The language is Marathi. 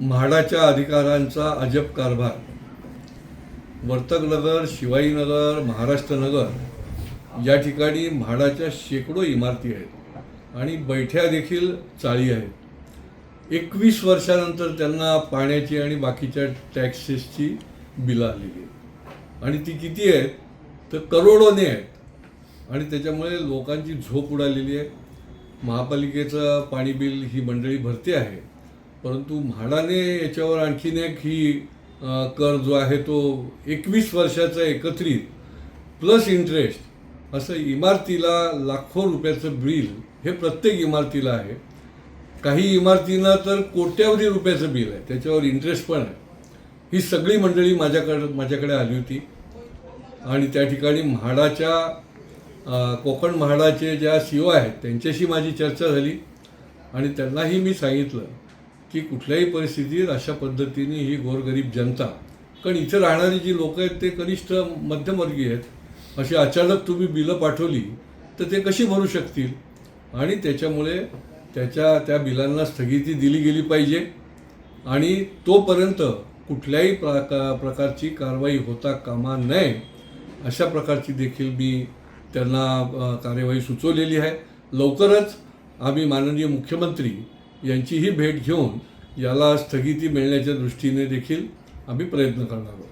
म्हाडाच्या अधिकारांचा अजब कारभार. वर्तकनगर शिवाईनगर महाराष्ट्रनगर या ठिकाणी म्हाडाच्या शेकडो इमारती आहेत आणि बैठ्या देखील चाळी आहेत. एकवीस वर्षानंतर त्यांना पाण्याची आणि बाकीच्या टॅक्सेसची बिलं आलेली आहेत. आणि ती किती आहेत? तर करोडोने आहेत. आणि त्याच्यामुळे लोकांची झोप उडालेली आहे. महापालिकेचं पाणी बिल ही मंडळी भरते आहे. परंतु म्हाडाने याच्यावर आणखीन एक ही कर जो आहे तो एकवीस वर्षाचा एकत्रित प्लस इंटरेस्ट असं इमारतीला लाखो रुपयाचं बिल हे प्रत्येक इमारतीला आहे. काही इमारतींना तर कोट्यावधी रुपयाचं बिल आहे. त्याच्यावर इंटरेस्ट पण आहे. ही सगळी मंडळी माझ्याकडं माझ्याकडे आली होती. आणि त्या ठिकाणी म्हाडाच्या कोकण म्हाडाचे ज्या सी ओ आहेत त्यांच्याशी माझी चर्चा झाली. आणि त्यांनाही मी सांगितलं की कुठल्याही परिस्थितीत अशा पद्धतीने ही गोरगरीब जनता कारण इथे राहणारी जी लोकं आहेत ते कनिष्ठ मध्यमवर्गीय आहेत. अशी अचानक तुम्ही बिलं पाठवली तर ते कशी भरू शकतील? आणि त्याच्यामुळे त्याच्या त्या बिलांना स्थगिती दिली गेली पाहिजे. आणि तोपर्यंत कुठल्याही प्रका प्रकारची कारवाई होता कामा नये अशा प्रकारची देखील मी त्यांना कार्यवाही सुचवलेली आहे. लवकरच आम्ही माननीय मुख्यमंत्री यांचीही भेट घेऊन याला स्थगिती मिळण्याच्या दृष्टीने देखील आम्ही प्रयत्न करणार आहोत.